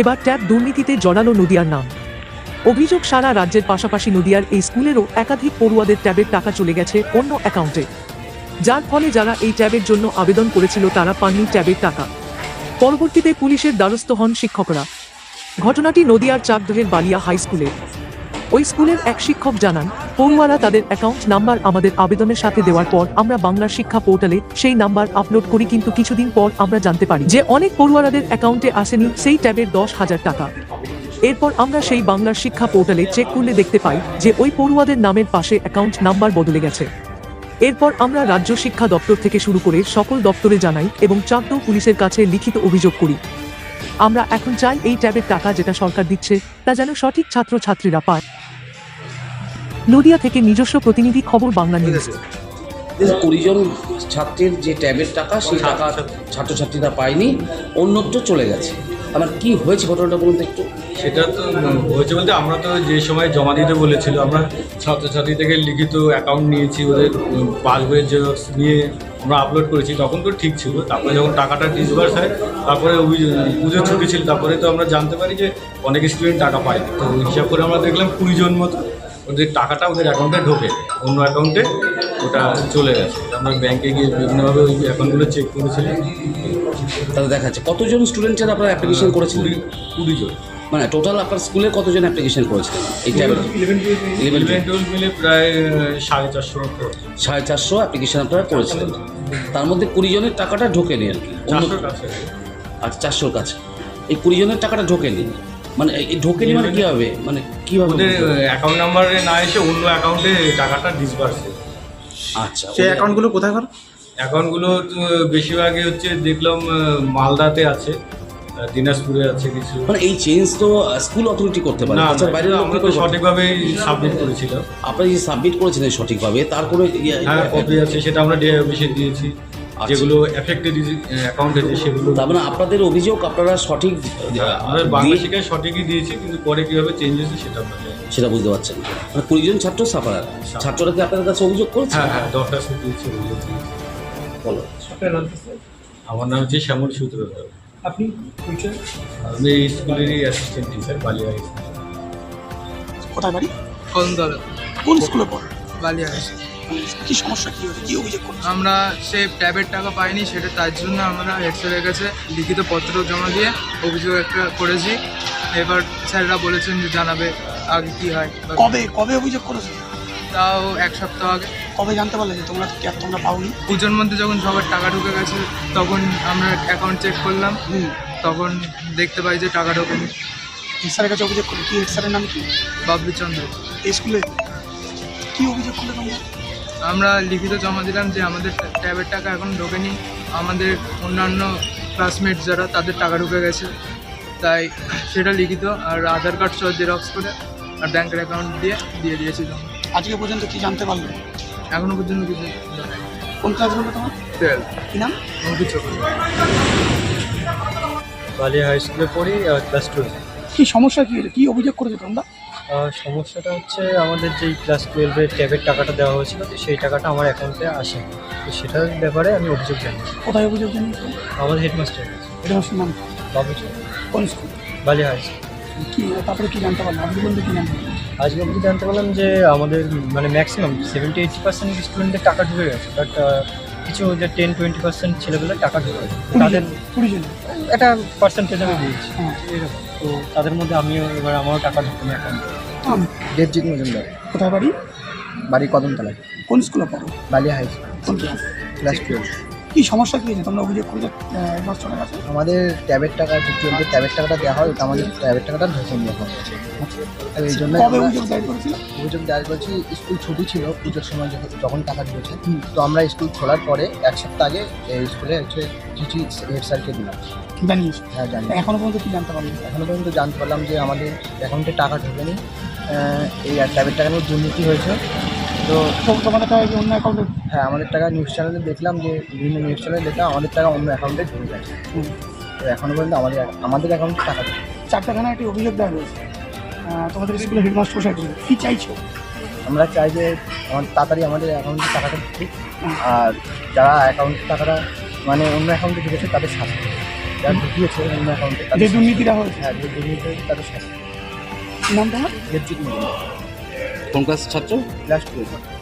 এবার ট্যাব দুর্নীতিতে জড়ালো নদিয়ার নাম। অভিযোগ সারা রাজ্যের পাশাপাশি নদিয়ার এই স্কুলেরও একাধিক পড়ুয়াদের ট্যাবের টাকা চলে গেছে অন্য অ্যাকাউন্টে। যার ফলে যারা এই ট্যাবের জন্য আবেদন করেছিল তারা পাননি ট্যাবের টাকা। পরবর্তীতে পুলিশের দ্বারস্থ হন শিক্ষকরা। ঘটনাটি নদিয়ার চাকদহের বালিয়া হাই স্কুলে। ওই স্কুলের এক শিক্ষক জানান পড়ুয়ারা তাদের অ্যাকাউন্ট নাম্বার আমাদের আবেদনের সাথে দেওয়ার পর আমরা বাংলা শিক্ষা পোর্টালে সেই নাম্বার আপলোড করি কিন্তু কিছুদিন পর আমরা জানতে পারি যে অনেক পড়ুয়ারাদের অ্যাকাউন্টে আসেনি সেই ট্যাবের দশ হাজার টাকা। এরপর আমরা সেই বাংলার শিক্ষা পোর্টালে চেক করলে দেখতে পাই যে ওই পড়ুয়াদের নামের পাশে অ্যাকাউন্ট নাম্বার বদলে গেছে। এরপর আমরা রাজ্য শিক্ষা দপ্তর থেকে শুরু করে সকল দপ্তরে জানাই এবং চাকদৌ পুলিশের কাছে লিখিত অভিযোগ করি। আমরা এখন চাই এই ট্যাবের টাকা যেটা সরকার দিচ্ছে তা যেন সঠিক ছাত্র ছাত্রীরা পায়। নদিয়া থেকে নিজস্ব প্রতিনিধি খবর বাংলা নিউজ। কুড়ি জন ছাত্রের যে ট্যাবের টাকা সেই টাকা ছাত্রছাত্রীরা পায়নি অন্যত্র চলে গেছে। আমার কি হয়েছে ঘটনাটা বলুন একটু? সেটা তো হয়েছে বলতে আমরা তো যে সময় জমা দিতে বলেছিল আমরা ছাত্রছাত্রী থেকে লিখিত অ্যাকাউন্ট নিয়েছি ওদের পাসবইয়ের জেরক্স নিয়ে আমরা আপলোড করেছি তখন তো ঠিক ছিল। তারপরে যখন টাকাটা ডিসবার্স হয় তারপরে অভিযোগ পুজো ছুটি ছিল তারপরে তো আমরা জানতে পারি যে অনেক স্টুডেন্ট টাকা পায়। তো ওই হিসাব করে আমরা দেখলাম কুড়ি জন মতো ওদের টাকাটা ওদের অ্যাকাউন্টে ঢোকে। অন্য অ্যাকাউন্টে ওটা চলে গেছে। আমরা ব্যাংকে গিয়ে বিভিন্নভাবে ওই অ্যাকাউন্টগুলো চেক করেছিলাম। তাহলে দেখা যাচ্ছে কতজন স্টুডেন্টের আপনারা অ্যাপ্লিকেশন করেছিলেন? কুড়ি জন। মানে টোটাল আপনার স্কুলে কতজন অ্যাপ্লিকেশন করেছিলেন এই ট্যাবের ইলেভেন টুয়েলভ মিলে প্রায় সাড়ে চারশো মতো সাড়ে চারশো অ্যাপ্লিকেশন আপনারা করেছিলেন। তার মধ্যে কুড়ি জনের টাকাটা ঢোকেনি আর কি। চারশোর কাছে। আচ্ছা চারশোর কাছে। এই কুড়ি জনের টাকাটা ঢোকেনি। মানে এই ঢোকেনি মানে কীভাবে মানে কীভাবে ওদের অ্যাকাউন্ট নাম্বারে না এসে অন্য অ্যাকাউন্টে টাকাটা ডিসবার্স আচ্ছা সেই অ্যাকাউন্টগুলো কোথায় ঘর অ্যাকাউন্টগুলো বেশিরভাগই হচ্ছে দেখলাম মালদাতে আছে। দিনাজপুরে আছে কিছু মানে এই চেঞ্জ তো স্কুল অথরিটি করতে পারে। না আচ্ছা বাইরের লোক আমরা তো করে করবে? সাবমিট করেছিলাম আপনারা যে সাবমিট করেছিলেন সঠিকভাবে তার কোনো ইয়ে- হ্যাঁ কপি আছে সেটা আমরা ডিআই অফিসে দিয়েছি। আচ্ছা। যেগুলো এফেক্টেড অ্যাকাউন্ট আছে সেগুলো তার মানে আপনাদের অভিযোগ আপনারা সঠিক আমরা বাংলা শিক্ষায় সঠিকই দিয়েছি কিন্তু পরে কীভাবে চেঞ্জ হয়েছে সেটা আমরা সেটা বুঝতে পারছেন মানে কুড়ি জন ছাত্র সাফারার। ছাত্ররা কি আপনাদের কাছে অভিযোগ করছে? হ্যাঁ হ্যাঁ দরখাস্ত দিয়েছি অভিযোগ দিয়েছি। বলো। আমার নাম হচ্ছে শ্যামল সূত্রধর। আপনি পরিচয় আমি এই স্কুলেরই অ্যাসিস্ট্যান্ট টিচার বালিয়া স্কুল কোথায় বাড়ি? কলমতলা কোন স্কুলে পড়ে? বালিয়া কি সমস্যা কি হয়েছে? কি অভিযোগ করছে? আমরা সে ট্যাবের টাকা পাইনি সেটা তার জন্য আমরা হেড স্যারের কাছে লিখিত পত্র জমা দিয়ে অভিযোগ একটা করেছি। এবার স্যাররা বলেছেন যে জানাবে আগে কি হয় কবে কবে অভিযোগ করেছে? তাও এক সপ্তাহ আগে। কবে জানতে পারলে যে তোমরা তোমরা পাওনি? পুজোর মধ্যে যখন সবার টাকা ঢুকে গেছে তখন আমরা অ্যাকাউন্ট চেক করলাম। হুম। তখন দেখতে পাই যে টাকা ঢোকেনি। স্যারের কাছে অভিযোগ করলে কি স্যারের নাম কি? বাবলু চন্দ্র। এই স্কুলে? কি অভিযোগ করলে তোমরা? আমরা লিখিত জমা দিলাম যে আমাদের ট্যাবের টাকা এখন ঢোকেনি। আমাদের অন্যান্য ক্লাসমেট যারা তাদের টাকা ঢুকে গেছে। তাই সেটা লিখিত আর আধার কার্ড সহ জেরক্স করে আর ব্যাংকের অ্যাকাউন্ট দিয়ে দিয়ে দিয়েছি জমা। আজকে পর্যন্ত কি জানতে পারলে? এখনও পর্যন্ত কিছু কোন ক্লাস বলবে তোমার? টুয়েলভ কি নাম? অঙ্কিত। বালিয়া হাই স্কুলে পড়ি ক্লাস টুয়েলভ কি সমস্যা কি? কি অভিযোগ করেছ তোমরা? সমস্যাটা হচ্ছে আমাদের যেই ক্লাস টুয়েলভের ট্যাবের টাকাটা দেওয়া হয়েছিল তো সেই টাকাটা আমার অ্যাকাউন্টে আসে তো সেটার ব্যাপারে আমি অভিযোগ জানি কোথায় অভিযোগ জানিয়েছো? আমাদের হেডমাস্টার এটা হচ্ছে নাম বাবু কোন স্কুল বালিয়া হাই স্কুল কি তারপরে কি জানতে পারলে আজকে বলতে কি জানতে আজকে অবধি জানতে পারলাম যে আমাদের মানে ম্যাক্সিমাম সেভেন্টি এইটি পার্সেন্ট স্টুডেন্টের টাকা ঢুকে গেছে বাট কিছু যে টেন টোয়েন্টি পার্সেন্ট ছেলেগুলোর টাকা ঢুকে গেছে। তাদের কুড়ি জন। একটা পার্সেন্টেজ আমি দিয়েছি। হ্যাঁ। এরকম। তো তাদের মধ্যে আমিও এবার আমারও টাকা ঢুকবে নাম? দেবজিৎ মজুমদার। কোথায় বাড়ি? বাড়ি কদমতলায়। কোন স্কুলে পড়ো? Balia high school. Class twelve. কি সমস্যা কি হয়েছে? তোমরা অভিযোগ করেছ হেডমাস্টারের কাছে আমাদের ট্যাবের টাকা টুয়েলভের ট্যাবের টাকাটা দেওয়া হয় ওটা আমাদের ট্যাবের টাকাটা ঢোকেনি এখন আর এই জন্য কবে অভিযোগ দায়ের করেছিল? অভিযোগ দায়ের করেছি স্কুল ছুটি ছিল পুজোর সময় যখন যখন টাকা ঢুকেছে তো আমরা স্কুল খোলার পরে এক সপ্তাহ আগে এই স্কুলে হচ্ছে চিঠি হেড স্যারকে দিলাম। হ্যাঁ জানি এখনও পর্যন্ত কি জানতে পারলে এখনও পর্যন্ত জানতে পারলাম যে আমাদের অ্যাকাউন্টে টাকা ঢোকেনি। এই ট্যাবের টাকা নিয়ে দুর্নীতি হয়েছে। তো তোমাদের টাকা কি অন্য অ্যাকাউন্টে হ্যাঁ আমাদের টাকা নিউজ চ্যানেলে দেখলাম যে বিভিন্ন নিউজ চ্যানেলে দেখলাম আমাদের টাকা অন্য অ্যাকাউন্টে ঢুকে গেছে। তো এখনও পর্যন্ত আমাদের আমাদের অ্যাকাউন্টে টাকা ঢোকেনি। চারটাখানা একটি অভিযোগ দেওয়া হয়েছে তোমাদের স্কুলের হেডমাস্টার বলুন, কি চাইছো? আমরা চাই যে তাড়াতাড়ি আমাদের অ্যাকাউন্টে টাকাটা ঢুকুক আর যারা অ্যাকাউন্টে টাকাটা মানে অন্য অ্যাকাউন্টে ঢুকেছে তাদের শাস্তি। যারা ঢুকিয়েছে অন্য অ্যাকাউন্টে যে দুর্নীতিটা হয়েছে। হ্যাঁ যে দুর্নীতি তাদের শাস্তি নামটা? দেবজিৎ মজুমদার। কোন ক্লাস ছাত্র? Class twelve